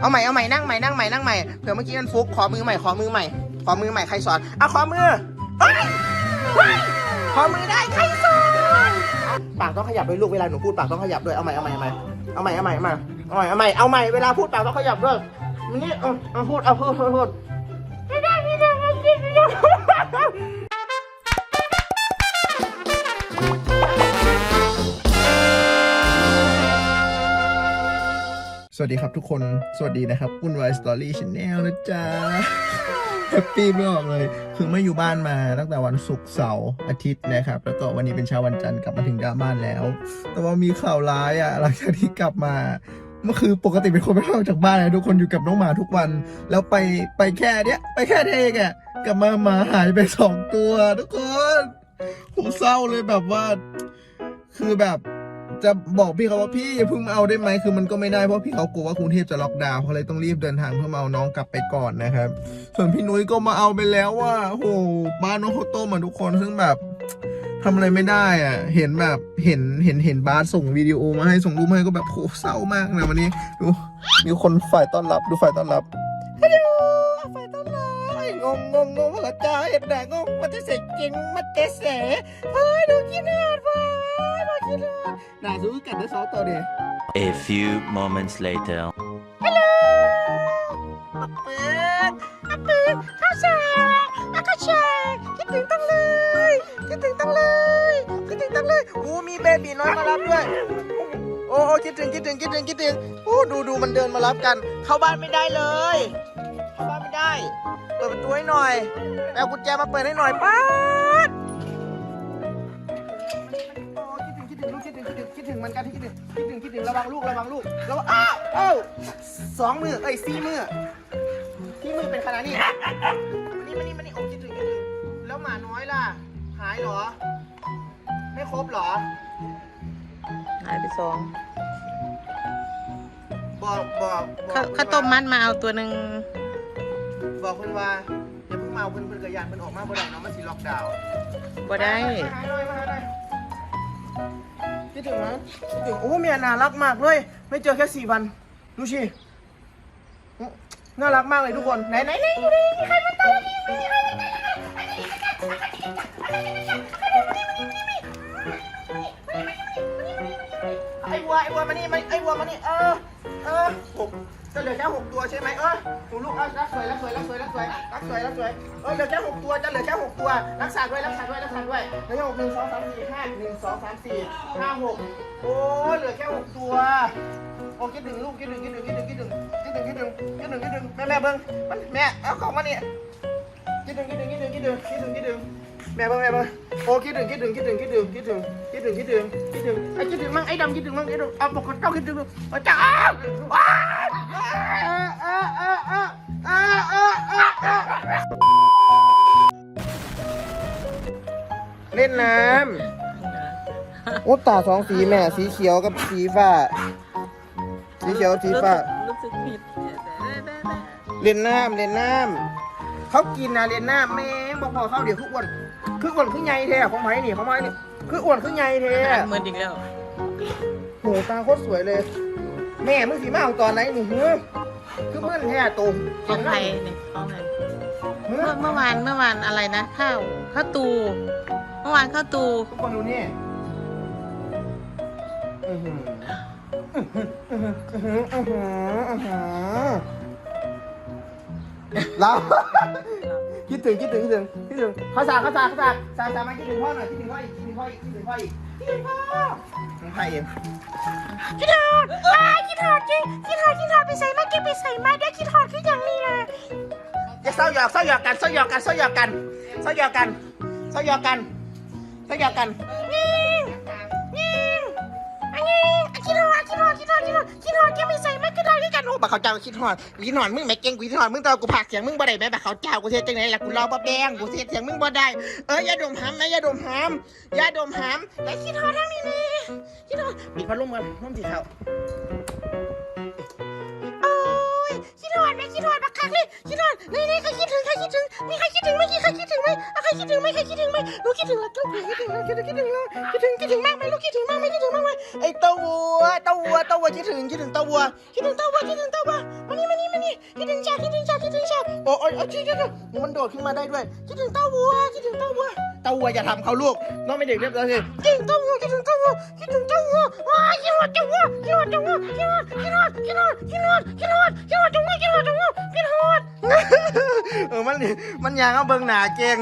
เอาใหม่เอาใหม่นั่งใหม่นั่งใหม่นั่งใหม่เผื่อเมื่อกี้มันฟุกขอมือใหม่ขอมือใหม่ขอมือใหม่ใครสอนเอาขอมือเอ้ยขอมือได้ใครสอนปากต้องขยับด้วยลูกเวลาหนูพูดปากต้องขยับด้วยเอาใหม่เอาใหม่เอาใหม่เอาใหม่เอาใหม่เอาใหม่เอาใหม่เอาใหม่เอาใหม่เวลาพูดปากต้องขยับด้วยมันนี่เอาพูดเอาพูดพูดพูดไม่ได้ไม่ได้ไม่ได้ สวัสดีครับทุกคน สวัสดีนะครับอุ่นวายสตอรี่ชาแนลนะจ๊ะแฮปปี้ไม่ออกเลย คือไม่อยู่บ้านมาตั้งแต่วันศุกร์เสาร์อาทิตย์นะครับ แล้วก็วันนี้เป็นเช้าวันจันทร์กลับมาถึงบ้านแล้ว แต่ว่ามีข่าวร้ายอะหลังจากที่กลับมาเมื่อคือปกติเป็นคนไม่ค่อยออกจากบ้านนะทุกคนอยู่กับน้องหมาทุกวัน แล้วไปไปแค่เนี้ย ไปแค่เทงอะกลับมาหมาหายไปสองตัว ทุกคนผมเศร้าเลยแบบว่า คือแบบ จะบอกพี่เขาว่าพี่อย่าเพิ่งมาเอาได้ไหมคือมันก็ไม่ได้เพราะพี่เขากลัวว่ากรุงเทพจะล็อกดาวน์เขาเลยต้องรีบเดินทางเพื่อมาเอาน้องกลับไปก่อนนะครับ ส่วนพี่นุ้ยก็มาเอาไปแล้วว่าโหบ้านน้องเขาวต้มาทุกคนซึ่งแบบทำอะไรไม่ได้อะ เห็นแบบเห็นเห็นเห็นบาสส่งวิดีโอมาให้ส่งรูปมาให้ก็แบบโหเศร้ามากนะวันนี้ดูมีคนฝ่ายต้อนรับ ดูฝ่ายต้อนรับฮัลโหลฝ่ายต้อน รับงงงงงว่าจ้าเห็นแดงงมันจะเสกจริงมันจะเสเฮ้ยดูกินอาดว้ายมากินอาดน่าสู้กันได้สองตัวเดีย A few moments later. อาเปิดอาเปิดข้าวแช่อาข้าวแช่คิดถึงตั้งเลยคิดถึงตั้งเลยคิดถึงตั้งเลยโอ้มีเบบีน้อยมารับด้วยโอ้โอ้คิดถึงคิดถึงคิดถึงคิดถึงโอ้ดูดูมันเดินมารับกัน เข้าบ้านไม่ได้เลย เข้าบ้านไม่ได้ เปิดประตูให้หน่อยแปลกุญแจมาเปิดให้หน่อยป้าดโอ้คิดถึงคิดถึงลูกคิดถึงคิดถึงคิดถึงเหมันกันคิดถึงคิดถึงคิดถึงระวังลูกระวังลูกระวังอ้าวเอ้าสองมือเอ้ยสี่มือที่มือเป็นขนาดนี้มานี่มานี่มานี่โอ้คิดถึงคิดถึงแล้วหมาน้อยล่ะ หายเหรอ ไม่ครบเหรอ หายไปสองบอกบอกบอกข้าวเข้าวต้มมัดมาเอาตัวหนึ่ง บอกเพื่อนว่าอย่าเพิ่งมาเอาเพื่อนเพื่อนกระยานเพื่อนออกมาบ่ได้เนาะมันสิล็อกดาวน์บ่ได้ มาหาหน่อยมาหาหน่อยคิดถึงนะคิดถึงโอ้เมียน่ารักมากเลย ไม่เจอแค่สี่วันดูสิน่ารักมากเลยทุกคนไหนไหนไหนอยู่ดิมีใครมาตามนี่มีใครมาตามไอ้วัวไอ้วัวมานี่มาไอ้วัวมานี่เออเออห กจะเหลือแค่หกตัวใช่ไหมเออหนูลูกเอารักสวยรักสวยรักสวยรักสวยรักสวยรักสวยเออเหลือแค่หกตัวจะเหลือแค่หกตัว รักษาด้วยรักษาด้วยรักษาด้วยเหลือหกหนึ่งสองสามสี่ห้าหนึ่งสองสามสี่ห้าหกโอ้เหลือแค่หกตัวโอ้คิดถึงลูกคิดถึงคิดถึงคิดถึงคิดถึงคิดถึงคิดถึงคิดถึงคิดถึงแม่แม่เบิ้งมันแม่เอาของมาเนี่ยคิดถึงคิดถึงคิดถึงคิดถึงคิดถึงคิดถึง แม่เบิ้งแม่เบิ้งโอ้คิดถึงคิดถึงคิดถึงคิดถึงคิดถึงคิดถึงคิดถึงคิดถึงไอ้คิดถึงมั่งไอ้ดำคิดถึงมั่งไอ้ดำเอาปกติต้องคิดถึงเอาจ้าว้าเออเออเออเออเออเออเออเล่นน้ำโอ้ตาสองสีแม่สีเขียวกับสีฟ้า สีเขียวสีฟ้ารู้สึกผิดเนี่ยแต่ได้ได้ได้เล่นน้ำเล่นน้ำ เขากินนะเล่นน้ำแม่งบอกพอเข้าเดี๋ยวคืออ้วนคืออ้วนคือไงแท้ของไม้นี่ของไม้นี่คืออ้วนคือไงแท้เหมือนอีกแล้วโหตาโคตรสวยเลย แม่มึงสีมาเอาตอนไหนนี่เฮ้ยคือเมื่อนแท้ตุ่มของใครเนี่ยของใครเฮ้เมื่อยเมื่อวานเมื่อวานอะไรนะข้าวข้าวตู เมื่อวานข้าวตูทุกคนดูนี่อื้อหืออื้อหืออื้อหืออื้อหืออื้อหือ เรา คิดถึงคิดถึงคิดถึงคิดถึงข้าวสารข้าวสารข้าวสารสารสารมาคิดถึงพ่อหน่อยคิดถึงพ่ออีกคิดถึงพ่ออีกคิดถึงพ่ออีกคิดถึงพ่อของใครเองคิดฮอดว้ายคิดฮอดจริงคิดฮอดคิดฮอดไปใส่มาเก็บไปใส่มาได้คิดฮอดคืออย่างนี้นะอย่าเศร้าหยอกเศร้าหยอกกันเศร้าหยอกกันเศร้าหยอกกันเศร้าหยอกกันเศร้าหยอกกันเศร้าหยอกกัน บักเขาเจ้าคิดหอดคิดหอดมึงแม่เก่งกูคิดหอดมึงตอนกูผักเสียงมึงบ่ได้แม่บักเขาเจ้ากูเสียจังไหนล่ะกูรอบ่แบงกูเสียเสียงมึงบ่ได้เอออย่าดมหามนะอย่าดมหามอย่าดมหามแต่คิดหอดทางนี้นี่คิดหอดปิดพัดลมกันลมสีขาว คิดอดบักคักเลยคิดฮอนี่นี่ใครคิดถึงใครคิดถึงมีใครคิดถึงไหมมีใครคิดถึงไหมใครคิดถึงไหมใครคิดถึงไหมลูกคิดถึงแล้วลูกคิดถึงแล้วคิดถึงคิดถึงแล้วคิดถึงคิดถึงมากไหมลูกคิดถึงมากไหมคิดถึงมากไหมไอ้เต้าวัวเต้าวัวเต้าวัวคิดถึงคิดถึงเต้าวัวคิดถึงเต้าวัวคิดถึงเต้าวัวมานี่มาโอ้ยโอ้ยชี้ชี้ชี้มันโดดขึ้นมาได้ด้วย คิดถึงเต้าวัวคิดถึงเต้าวัวเต้าวัวอย่าทำเขาลูกน้องไม่เด็กเรียบร้อยเลยคิดถึงเต้าวัวคิดถึงเต้าวัวคิดถึงเต้าวัวว้ายคิดหอดเต้าวัวคิดหอดเต้าวัวคิดหอดคิดหอดคิดหอดคิดหอดคิดหอดคิดหอดเต้าวัวคิดหอดเต้าวัวคิดหอดเออมันมันยางเอาเบิ่งหนาเก่ง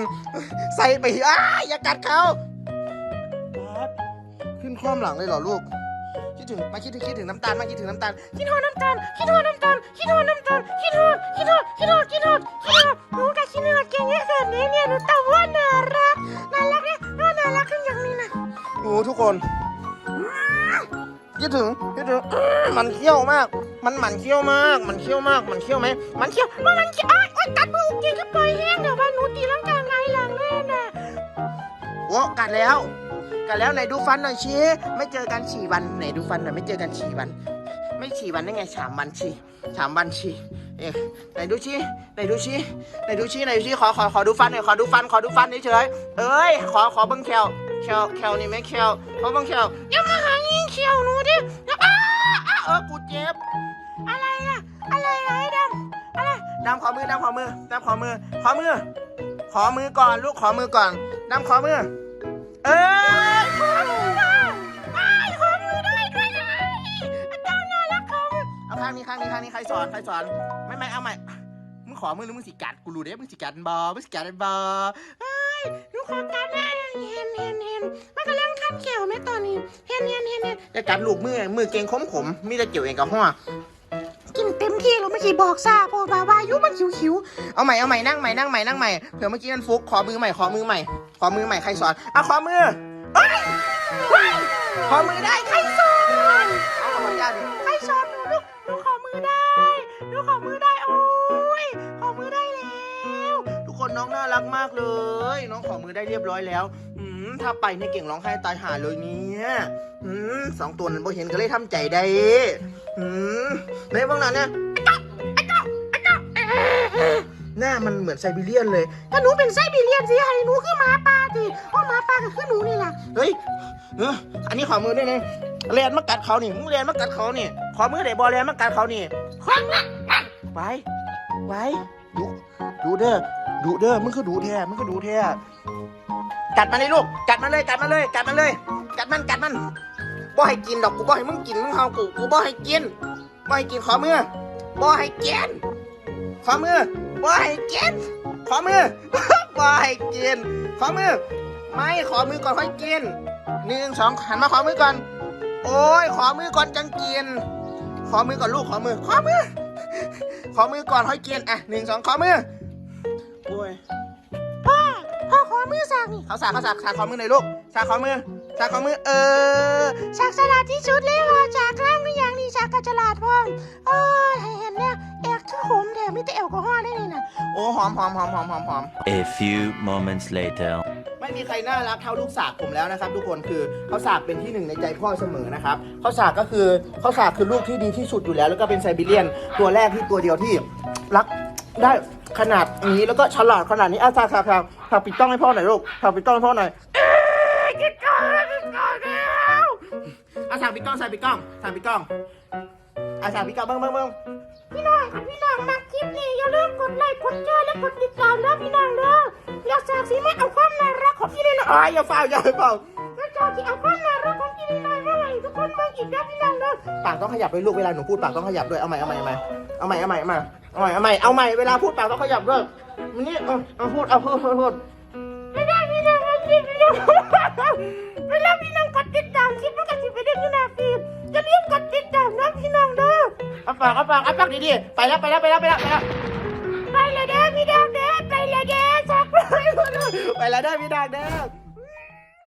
ใส่ไปอ้าอย่ากัดเขาปั๊บขึ้นคล่อมหลังเลยเหรอลูกคิดถึงมาคิดถึงคิดถึงน้ำตาลมาคิดถึงน้ำตาลคิดหอดน้ำตาลคิดหอดน้ำตาลคิดหอดน้ำตาลคิดหอดคิดหอดคิดหอดคิดหอดคิดหอดหนูกับคิดหอดเก่งขนาดนี้เนี่ยหนูเต้าวัวน่ารักน่ารักเนี่ยน่ารักขึ้นอย่างนี้นะโอ้ทุกคนคิดถึงคิดถึงมันเขี้ยวมาก มันหมันเขี้ยวมาก มันเขี้ยวมาก มันเขี้ยวไหม มันเขี้ยวว่ามันจะอ้ยโอ๊ยตัดมือจริงก็ปล่อยแห้งเดี๋ยวว่าหนูตีลังกาไงหลังเล่นน่ะโอ้กัดแล้ว กัดแล้วไหนดูฟันหน่อยชี้ไม่เจอกันฉี่วันไหนดูฟันหน่อยไม่เจอกันฉี่วัน ไม่ฉี่วันได้ไงสามวันฉี่สามวันฉี่เอ๊ะไหนดูชี้ไหนดูชี้ไหนดูชี้ไหนดูชี้ขอขอขอดูฟันหน่อยขอดูฟันขอดูฟันเฉยเอ้ยขอขอเบิ้งแคลแคลแคลนี่ไหมแคลขอเบิ้งแคลอย่ามาหายิงเขียวหนูดิอ้าอ้า เออกูเจ็บ อะไรล่ะอะไรล่ะไอ้ดำอะไรดำขอมือดำขอมือดำขอมือ ขอมือ ขอมือก่อนลูกขอมือก่อนดำขอมือ เอ้ยขอมือไอ้ขอมือได้ด้วยนะเจ้าน่ารักขอมือเอาข้างนี้ข้างนี้ข้างนี้ใครสอนใครสอนไม่ไม่เอาใหม่มึงขอมือหรือมึงสิกัดกูรู้เด้มึงสิกัดบอมึงสิกัดบอ หนูขอการนะเห็นเห็นเห็นมันกำลังคันเขียวไหมตอนนี้ เห็นเห็นเห็นเห็นจะกัดลูกมือมือเก่งขมขมๆมีแต่เกี่ยวเองกับหัวกินเต็มที่เราไม่ใช่บอกซาโพบาวายุมันขิวขิวเอาใหม่เอาใหม่นั่งใหม่นั่งใหม่นั่งใหม่เผื่อเมื่อกี้มันฟุกขอมือใหม่ขอมือใหม่ขอมือใหม่ใครสอนอะขอมือเอ้ยเฮ้ยขอมือได้ใครสอนเอาขออนุญาตดิใครสอน คนน้องน่ารักมากเลย น้องขอมือได้เรียบร้อยแล้วอืมถ้าไปเนี่ยเก่งร้องไห้ตายหาเลยเนี่ยอืมสองตัวนั้นพอเห็นก็เลยทำใจได้อืมในเบื้องนั้นเนี่ยหน้ามันเหมือนไซบีเรียนเลย ถ้าหนูเป็นไส้บีเรียนสิให้หนูคือหมาป่าดิเพราะหมาป่าก็คือหนูนี่แหละเฮ้ยเอออันนี้ขอมือด้วยนะเรียนมากัดเขานี่มึงเรียนมากัดเขานี่ ขอมือเด็กบอลเรียนมากัดเขานี่ ไว้ ไว้ ดู ดูเด้อ ดูเด้อมึงก็ดูแท้มึงก็ดูแท้กัดมันเลยลูกกัดมันเลยกัดมันเลยกัดมันเลยกัดมันกัดมันบ่ให้กินดอกกูบ่ให้มึงกินมึงเฮากูกูบ่ให้กินบ่ให้กินขอมือบ่ให้กินขอมือบ่ให้กินขอมือบ่ให้กินขอมือไม่ขอมือก่อนค่อยกินหนึ่งสองหันมาขอมือก่อน โอ้ยขอมือก่อนจังกิน ขอมือก่อนลูกขอมือขอมือขอมือก่อนค่อยกินอะหนึ่งสองขอมือ โอ้ยพ่อ พ่อขอมือสากนี่เขาสากเขาสากสากขอมือหน่อยลูกสากขอมือสากขอมือ เออสากฉลาดที่สุดเลยพ่อจากร่างนี่อย่างนี้สากกะฉลาดพ่อเอ้ยให้เห็นเนี่ยแอกคือขมแถมไม่แต่แอลกอฮอล์ได้นี่นะโอ้หอมหอมหอมหอมหอมหอม A few moments later. ไม่มีใครน่ารักเท่าลูกสากผมแล้วนะครับ ทุกคนคือเขาสากเป็นที่หนึ่งในใจพ่อเสมอนะครับเขาสากก็คือเขาสากคือลูกที่ดีที่สุดอยู่แล้ว แล้วก็เป็นไซบีเรียนตัวแรกที่ตัวเดียวที่รัก ได้ขนาดนี้แล้วก็ฉลาดขนาดนี้อะสากสากสากสากปิดกล้องให้พ่อหน่อยลูกสากปิดกล้องให้พ่อหน่อยกินก่อนกินก่อนแล้วอะสาปิดกล้องสาปิดกล้องสาปิดกล้องอะสาปิดกล้องเบิ้งเบิ้งเบิ้งพี่น้องพี่น้องมาคลิปนี้อย่าลืมกดไลค์กดแชร์และกดติดตามนะพี่น้องเด้ออยาสากสีไม่เอาความน่ารักของพี่เลยนะอะอย่าเฝ้าอย่าเฝ้าแล้วจอที่เอาความน่ารักของพี่เลยนะเมื่อไหร่ทุกคนเบิ่งอีกนะพี่น้อง ปากต้องขยับด้วยลูกเวลาหนูพูดปากต้องขยับด้วยเอาใหม่เอาใหม่เอาใหม่เอาใหม่เอาใหม่เอาใหม่เอาใหม่เอาใหม่เอาใหม่เวลาพูดปากต้องขยับด้วยมันนี่เอาเอาพูดเอาพูดพูดพูดไม่ได้พี่น้องเอาคลิปพี่น้องเวลาพี่น้องกดติดตามคลิปมันก็สิไปได้ที่หน้าฟีดอย่าลืมกดติดตามนะพี่น้องเด้อเอาปากเอาปากเอาปากดีๆไปแล้วไปแล้วไปแล้วไปแล้วไปแล้วไปเลยเด้อพี่น้องเด้อไปเลยเด้อสักไปไปแล้วได้อพี่ดังเด้อ